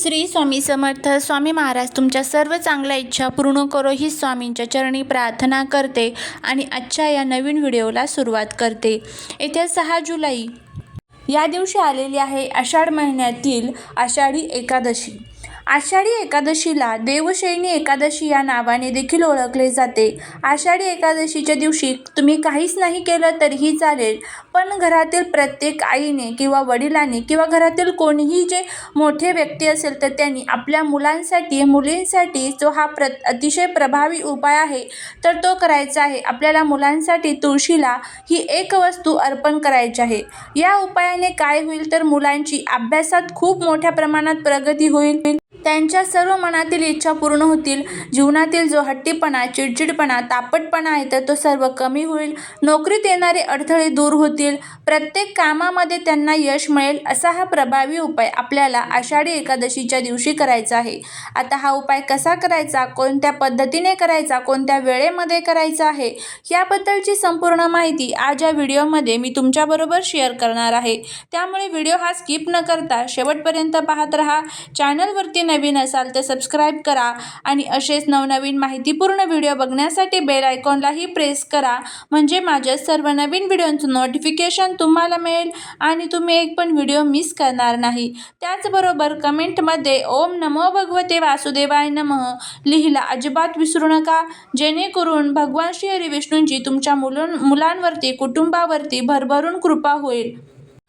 श्री स्वामी समर्थ स्वामी महाराज तुमच्या सर्व चांगल्या इच्छा पूर्ण करो ही स्वामींच्या चरणी प्रार्थना करते आणि आजच्या या नवीन व्हिडिओला सुरुवात करते. येत्या सहा जुलै या दिवशी आलेली आहे आषाढ महिन्यातील आषाढी एकादशी. आषाढी एकादशीला देवशयनी एकादशी या नावाने देखील ओळखले जाते. आषाढी एकादशीच्या दिवशी तुम्ही काहीच नाही केलं तरीही चालेल पण घरातील प्रत्येक आईने किंवा वडिलांनी किंवा घरातील कोणीही जे मोठे व्यक्ती असेल तर त्यांनी आपल्या मुलांसाठी मुलींसाठी जो हा प्र अतिशय प्रभावी उपाय आहे तर तो करायचा आहे. आपल्याला मुलांसाठी तुळशीला ही एक वस्तू अर्पण करायची आहे. या उपायाने काय होईल तर मुलांची अभ्यासात खूप मोठ्या प्रमाणात प्रगती होईल. त्यांच्या सर्व मनातील इच्छा पूर्ण होतील. जीवनातील जो हट्टीपणा चिडचिडपणा तापटपणा आहे तर तो सर्व कमी होईल. नोकरीत येणारे अडथळे दूर होतील. प्रत्येक कामामध्ये त्यांना यश मिळेल असा हा प्रभावी उपाय आपल्याला आषाढी एकादशीच्या दिवशी करायचा आहे. आता हा उपाय कसा करायचा? कोणत्या पद्धतीने करायचा? कोणत्या वेळेमध्ये करायचा आहे? याबद्दलची संपूर्ण माहिती आज या व्हिडिओमध्ये मी तुमच्याबरोबर शेअर करणार आहे. त्यामुळे व्हिडिओ हा स्किप न करता शेवटपर्यंत पाहत राहा. चॅनलवरती नवीन असाल तर सबस्क्राईब करा आणि असेच नवनवीन माहितीपूर्ण व्हिडिओ बघण्यासाठी बेल आयकॉनलाही प्रेस करा. म्हणजे माझ्या सर्व नवीन व्हिडिओंचं नोटिफिकेशन तुम्हाला मिळेल आणि तुम्ही एक पण व्हिडिओ मिस करणार नाही. त्याचबरोबर कमेंटमध्ये ओम नमो भगवते वासुदेवाय नमः लिहिला अजिबात विसरू नका. जेणेकरून भगवान श्री हरी विष्णूंची तुमच्या मुलं मुलांवरती कुटुंबावरती भरभरून कृपा होईल.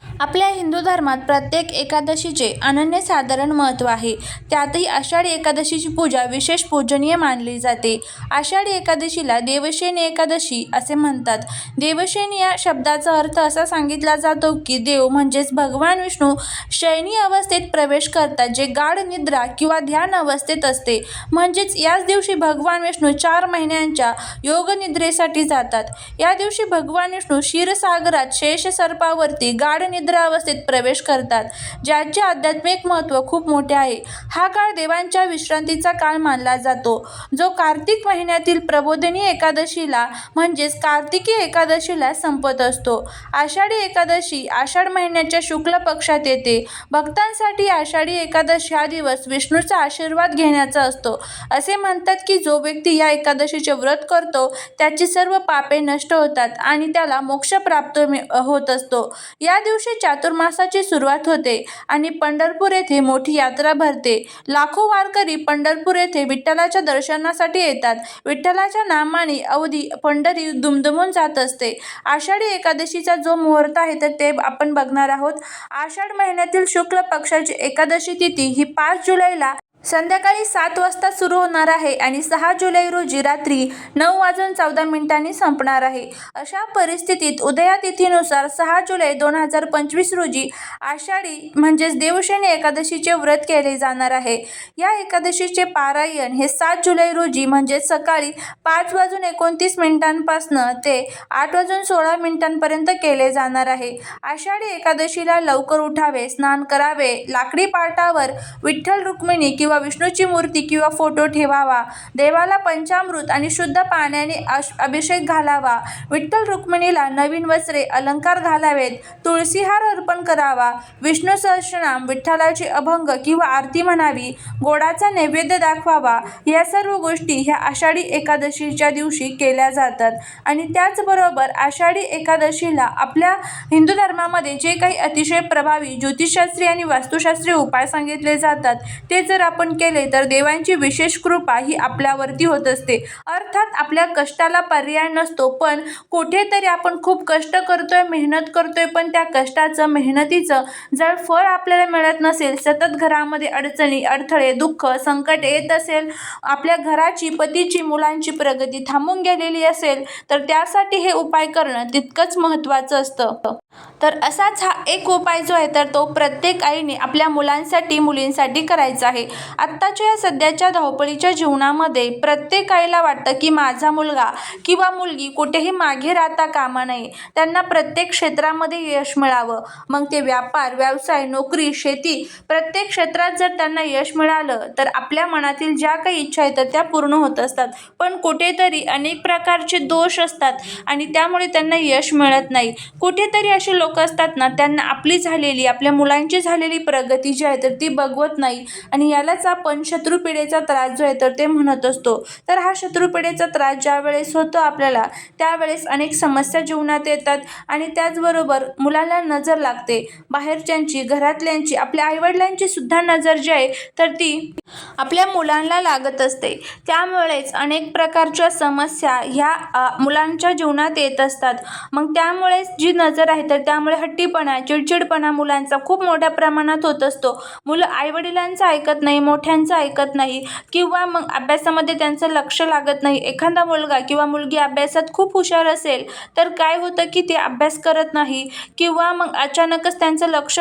आपल्या हिंदू धर्मात प्रत्येक एकादशीचे अनन्यसाधारण महत्त्व आहे. त्यातही आषाढी एकादशीची पूजा विशेष पूजनीय मानली जाते. आषाढी एकादशीला देवशेनी एकादशी असे म्हणतात. देवशेनी या शब्दाचा अर्थ असा सांगितला जातो की देव म्हणजेच भगवान विष्णू शयनी अवस्थेत प्रवेश करतात जे गाढ निद्रा किंवा ध्यान अवस्थेत असते. म्हणजेच याच दिवशी भगवान विष्णू चार महिन्यांच्या योगनिद्रेसाठी जातात. या दिवशी भगवान विष्णू क्षीरसागरात शेष सर्पावरती गाढ निद्रा अवस्थेत प्रवेश करतात ज्याचे आध्यात्मिक महत्त्व खूप मोठे आहे. हा काळ देवांच्या विश्रांतीचा काळ मानला जातो जो कार्तिक महिन्यातील प्रबोधिनी एकादशीला म्हणजेच कार्तिकी एकादशीला संपत असतो. आषाढी एकादशी आषाढ महिन्याच्या शुक्ल पक्षात येते. भक्तांसाठी आषाढी एकादशी हा दिवस विष्णूचा आशीर्वाद घेण्याचा असतो. असे म्हणतात की जो व्यक्ती या एकादशीचे व्रत करतो त्याची सर्व पापे नष्ट होतात आणि त्याला मोक्ष प्राप्त होत असतो. या दिवशी चातुर्मासाची सुरुवात होते आणि पंढरपूर येथे मोठी यात्रा भरते. लाखो वारकरी पंढरपूर येथे विठ्ठलाच्या दर्शनासाठी येतात. विठ्ठलाच्या नामाने अवधी पंढरी दुमदुमून जात असते. आषाढी एकादशीचा जो मुहूर्त आहे तर ते आपण बघणार आहोत. आषाढ महिन्यातील शुक्ल पक्षाची एकादशी तिथी ही पाच जुलैला संध्याकाळी सात वाजता सुरू होणार आहे आणि सहा जुलै रोजी रात्री नऊ वाजून चौदा मिनिटांनी संपणार आहे. अशा परिस्थितीत उदयातिथीनुसार सहा जुलै दोन हजार पंचवीस रोजी आषाढी म्हणजेच देवशेणी एकादशीचे व्रत केले जाणार आहे. या एकादशीचे पारायण हे सात जुलै रोजी म्हणजेच सकाळी पाच वाजून एकोणतीस मिनिटांपासनं ते आठ वाजून सोळा मिनिटांपर्यंत केले जाणार आहे. आषाढी एकादशीला लवकर उठावे स्नान करावे लाकडी पाटावर विठ्ठल रुक्मिणी किंवा विष्णूची मूर्ती किंवा फोटो ठेवावा. देवाला पंचामृत आणि शुद्ध पाण्याने अश अभिषेक घालावा. विठ्ठल रुक्मिणीला नवीन वस्त्रे अलंकार घालावेत. तुळशीहार अर्पण करावा. विष्णू सहस्रनाम विठ्ठलाची अभंग किंवा आरती म्हणावी. गोडाचा नैवेद्य दाखवावा. या सर्व गोष्टी ह्या आषाढी एकादशीच्या दिवशी केल्या जातात. आणि त्याचबरोबर आषाढी एकादशीला आपल्या हिंदू धर्मामध्ये जे काही अतिशय प्रभावी ज्योतिषशास्त्री आणि वास्तुशास्त्रीय उपाय सांगितले जातात ते जर आपण केले तर देवांची विशेष कृपा ही आपल्यावरती होत असते. अर्थात आपल्या कष्टाला पर्याय नसतो पण कुठेतरी आपण खूप कष्ट करतोय मेहनत करतोय पण त्या कष्टाचं मेहनतीचं जर फळ आपल्याला मिळत नसेल सतत घरामध्ये अडचणी अडथळे दुःख संकट येत असेल आपल्या घराची पतीची मुलांची प्रगती थांबून गेलेली असेल तर त्यासाठी हे उपाय करणं तितकंच महत्त्वाचं असतं. तर असाच हा एक उपाय जो आहे तर तो प्रत्येक आईने आपल्या मुलांसाठी मुलींसाठी करायचा आहे. आत्ताच्या या सध्याच्या धावपळीच्या जीवनामध्ये प्रत्येक आईला वाटतं की माझा मुलगा किंवा मुलगी कुठेही मागे राहता कामा नये. त्यांना प्रत्येक क्षेत्रामध्ये यश मिळावं. मग ते व्यापार व्यवसाय नोकरी शेती प्रत्येक क्षेत्रात जर त्यांना यश मिळालं तर आपल्या मनातील ज्या काही इच्छा आहेत तर त्या पूर्ण होत असतात. पण कुठेतरी अनेक प्रकारचे दोष असतात आणि त्यामुळे त्यांना यश मिळत नाही. कुठेतरी असे लोक असतात ना त्यांना आपली झालेली आपल्या मुलांची झालेली प्रगती जी आहे तर ती बघवत नाही. आणि यालाच आपण शत्रुपिढेचा त्रास जो आहे तर ते म्हणत असतो. तर हा शत्रुपिढेचा त्रास ज्या वेळेस होतो आपल्याला त्यावेळेस अनेक समस्या जीवनात येतात आणि त्याचबरोबर मुलाला नजर लागते. बाहेरच्यांची घरातल्यांची आपल्या आईवडिलांची सुद्धा नजर जी आहे तर ती आपल्या मुलांना लागत असते. त्यामुळेच अनेक प्रकारच्या समस्या ह्या मुलांच्या जीवनात येत असतात. मग त्यामुळेच जी नजर आहे तर त्यामुळे हट्टीपणा चिडचिडपणा मुलांचा खूप मोठ्या प्रमाणात होत असतो. मुलं आईवडिलांचं ऐकत नाही मोठ्यांचं ऐकत नाही किंवा मग अभ्यासामध्ये त्यांचं लक्ष लागत नाही. एखादा मुलगा किंवा मुलगी अभ्यासात खूप हुशार असेल तर काय होतं की ते अभ्यास करत नाही किंवा मग अचानकच त्यांचं लक्ष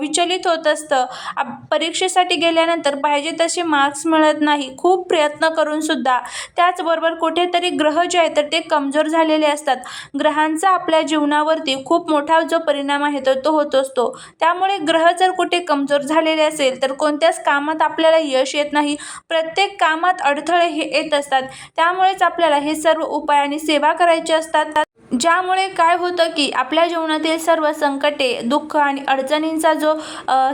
विचलित होत असतं. अब परीक्षेसाठी गेल्यानंतर पाहिजे तसे मार्क्स मिळत नाही. खूप प्रयत्न करूनसुद्धा त्याचबरोबर कुठेतरी ग्रह जे आहेत तर ते कमजोर झालेले असतात. ग्रहांचा आपल्या जीवनावरती खूप मोठा जो परिणाम आहे तर तो होत असतो. त्यामुळे ग्रह जर कुठे कमजोर झालेले असेल तर कोणत्याच कामात आपल्याला यश येत नाही. प्रत्येक कामात अडथळे हे येत असतात. त्यामुळेच आपल्याला हे सर्व उपाय आणि सेवा करायचे असतात. ज्यामुळे काय होतं की आपल्या जीवनातील सर्व संकटे दुःख आणि अडचणींचा जो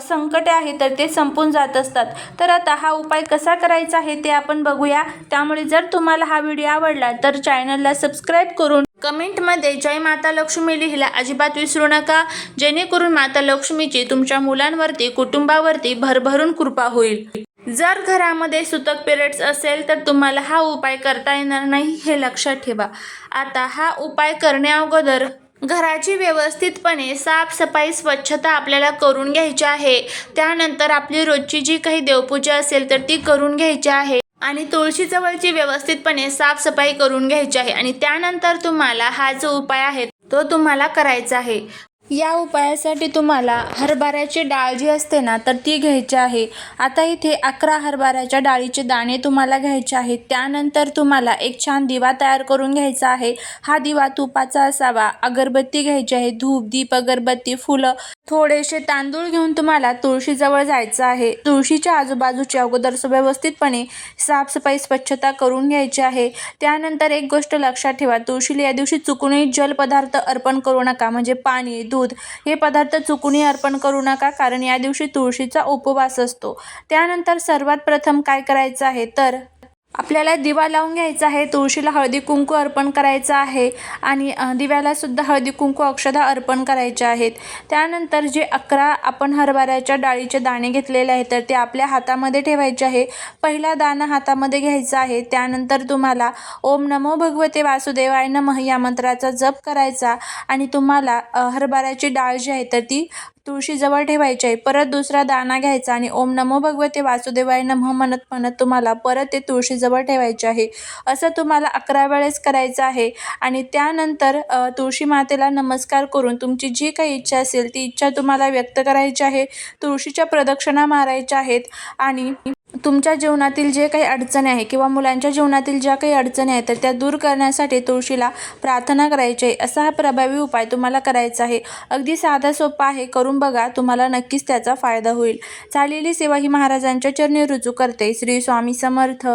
संकटे आहे तर ते संपून जात असतात. तर आता हा उपाय कसा करायचा आहे ते आपण बघूया. त्यामुळे जर तुम्हाला हा व्हिडिओ आवडला तर चॅनलला सबस्क्राईब करून कमेंटमध्ये जय माता लक्ष्मी लिहिला अजिबात विसरू नका. जेणेकरून माता लक्ष्मीची तुमच्या मुलांवरती कुटुंबावरती भरभरून कृपा होईल. जर घरामध्ये सुतक पिरियड्स असेल तर तुम्हाला हा उपाय करता येणार नाही हे लक्षात ठेवा. आता हा उपाय करण्या अगोदर घराची व्यवस्थितपणे साफसफाई स्वच्छता आपल्याला करून घ्यायची आहे. त्यानंतर आपली रोजची जी काही देवपूजा असेल तर ती करून घ्यायची आहे. आणि तुळशीजवळची व्यवस्थितपणे साफसफाई करून घ्यायची आहे. आणि त्यानंतर तुम्हाला हा जो उपाय आहे तो तुम्हाला करायचा आहे. या उपायासाठी तुम्हाला हरभऱ्याची डाळ जी असते ना तर ती घ्यायची आहे. आता इथे अकरा हरभऱ्याच्या डाळीचे दाणे तुम्हाला घ्यायचे आहेत. त्यानंतर तुम्हाला एक छान दिवा तयार करून घ्यायचा आहे. हा दिवा तुपाचा असावा. अगरबत्ती घ्यायची आहे. धूप दीप अगरबत्ती फुलं थोडेसे तांदूळ घेऊन तुम्हाला तुळशीजवळ जायचं आहे. तुळशीच्या आजूबाजूची अगोदर व्यवस्थितपणे साफसफाई स्वच्छता करून घ्यायची आहे. त्यानंतर एक गोष्ट लक्षात ठेवा. तुळशीला या दिवशी चुकूनही जलपदार्थ अर्पण करू नका. म्हणजे पाणी दूध. हे पदार्थ चुकूनही अर्पण करू नका कारण या दिवशी तुळशीचा उपवास असतो. त्यानंतर सर्वात प्रथम काय करायचं आहे? तर आपल्याला दिवा लावून घ्यायचा आहे तुळशीला हळदी कुंकू अर्पण करायचं आहे आणि दिव्यालासुद्धा दिव्याला सुद्धा हळदी कुंकू अक्षदा अर्पण करायचे आहेत. त्यानंतर जे अकरा आपण हरभऱ्याच्या डाळीचे दाणे घेतलेले आहेत तर ते आपल्या हातामध्ये ठेवायचे आहे. पहिला दाणा हातामध्ये घ्यायचा आहे. त्यानंतर तुम्हाला ओम नमो भगवते वासुदेवाय नमः या मंत्राचा जप करायचा आणि तुम्हाला हरभऱ्याची डाळ जी आहे तर ती तुळशीजवळ ठेवायची. आहे परत दुसरा दाणा घ्यायचा आणि ओम नमो भगवते वासुदेवाय नमः म्हणत म्हणत तुम्हाला परत ते तुळशीजवळ ठेवायचे आहे. असं तुम्हाला अकरा वेळेस करायचं आहे. आणि त्यानंतर तुळशी मातेला नमस्कार करून तुमची जी काही इच्छा असेल ती इच्छा तुम्हाला व्यक्त करायची आहे. तुळशीच्या प्रदक्षिणा मारायच्या आहेत आणि तुमच्या जीवनातील जे काही अडचणी आहे किंवा मुलांच्या जीवनातील ज्या काही अडचणी आहेत तर त्या दूर करण्यासाठी तुळशीला प्रार्थना करायची. आहे असा हा प्रभावी उपाय तुम्हाला करायचा आहे. अगदी साधा सोपा आहे. करून बघा तुम्हाला नक्कीच त्याचा फायदा होईल. झालेली सेवा ही महाराजांच्या चरणी रुजू करते. श्री स्वामी समर्थ.